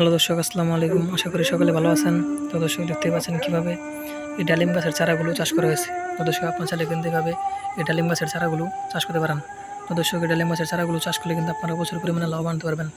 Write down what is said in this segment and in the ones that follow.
Hello দর্শক, আসসালামু আলাইকুম। আশা করি সকলে ভালো আছেন। তো দর্শক, দেখতে পাচ্ছেন কীভাবে এই ডালিম গাছের চারাগুলো চাষ করা হয়েছে। তো দর্শক, আপনার চাইলে কিন্তু এভাবে এই ডালিম গাছের চারাগুলো চাষ করতে পারেন। তো দর্শক, এই ডালিম গাছের চারাগুলো চাষ করলে কিন্তু আপনারা প্রচুর পরিমাণে লাভবান হতে পারবেন।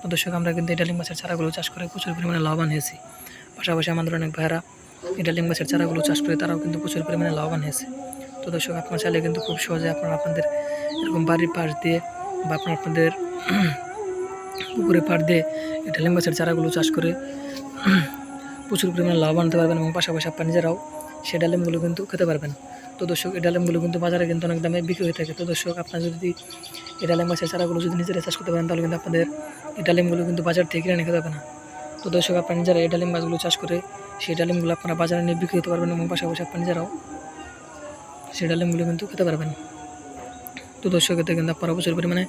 তো দর্শক, আমরা কিন্তু এই ডালিম গাছের চারাগুলো চাষ করে প্রচুর পরিমাণে লাভবান হয়েছি। পাশাপাশি আমাদের অনেক ভাইয়েরা এই ডালিম গাছের চারাগুলো চাষ করে তারাও কিন্তু প্রচুর পরিমাণে লাভবান হয়েছে। তো দর্শক, আপনার চাইলে কিন্তু খুব সহজে আপনারা আপনাদের এরকম বাড়ির পাশ দিয়ে বা আপনার আপনাদের পুকুরে পাড় দিয়ে ডালিম গাছের চারাগুলো চাষ করে প্রচুর পরিমাণে লাভবান হতে পারবেন এবং পাশাপাশি আপনার নিজেরাও সেই ডালিমগুলো কিন্তু খেতে পারবেন। তো দর্শক, এই ডালিমগুলো কিন্তু বাজারে কিন্তু অনেক দামে বিক্রি হয়ে থাকে। তো দর্শক, আপনার যদি এই ডালিম গাছের চারাগুলো যদি নিজেরা চাষ করতে পারেন, তাহলে কিন্তু আপনাদের এই ডালিমগুলো কিন্তু বাজার থেকে কিনে খেতে হবে না। তো দর্শক, আপনার নিজেরা এই ডালিম গাছগুলো চাষ করে সেই ডালিমগুলো আপনারা বাজারে নিয়ে বিক্রি হতে পারবেন এবং পাশাপাশি আপনার নিজেরাও সেই ডালিমগুলো কিন্তু খেতে পারবেন। তো দর্শক, এতে কিন্তু আপনারা প্রচুর পরিমাণে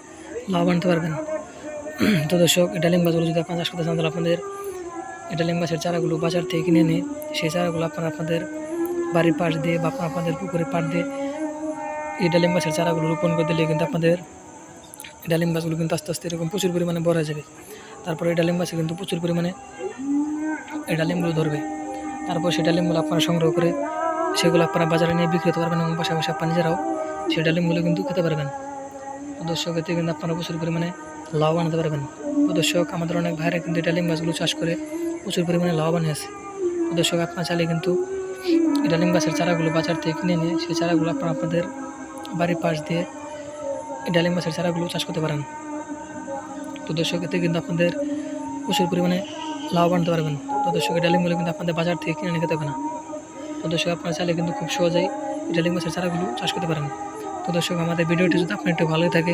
লাভ আনতে পারবেন। তো দর্শক এই ডালিম গাছগুলো যদি আপনারা চাষ করতে চান, তাহলে আপনাদের এই ডালিম গাছের চারাগুলো বাজার থেকে কিনে নিয়ে সেই চারাগুলো আপনারা আপনাদের বাড়ির পাশ দিয়ে বা আপনাদের পুকুরের পাড় দিয়ে এই ডালিম গাছের চারাগুলো রোপণ করে দিলে কিন্তু আপনাদের ডালিম গাছগুলো কিন্তু আস্তে আস্তে এরকম প্রচুর পরিমাণে বড় যাবে। তারপরে এই ডালিম গাছে কিন্তু প্রচুর পরিমাণে এই ডালিমগুলো ধরবে। তারপর সেই ডালিমগুলো আপনারা সংগ্রহ করে সেগুলো আপনারা বাজারে নিয়ে বিক্রি করতে পারবেন এবং পাশাপাশি আপনার নিজেরাও সেই ডালিমগুলো কিন্তু খেতে পারবেন। দর্শক, এতে কিন্তু আপনারা প্রচুর পরিমাণে লাভ আনতে পারবেন। দর্শক, আমাদের অনেক ভাইরা কিন্তু ডালিম গাছগুলো চাষ করে প্রচুর পরিমাণে লাভবান হয়েছে। দর্শক, আপনার চাইলে কিন্তু ডালিম গাছের চারাগুলো বাজার থেকে কিনে নিয়ে সেই চারাগুলো আপনারা আপনাদের বাড়ির পাশ দিয়ে ডালিম গাছের চারাগুলো চাষ করতে পারেন। তো দর্শক, এতে কিন্তু আপনাদের প্রচুর পরিমাণে লাভ আনতে পারবেন। তো দর্শক ডালিমগুলো কিন্তু আপনাদের বাজার থেকে কিনে নিয়ে খেতে হবে না। তো দর্শক, আপনারা চাইলে কিন্তু খুব সহজেই ডালিম গাছের চারাগুলো চাষ করতে পারেন। তো দর্শক, আমাদের ভিডিওটি যদি আপনার একটু ভালোই থাকে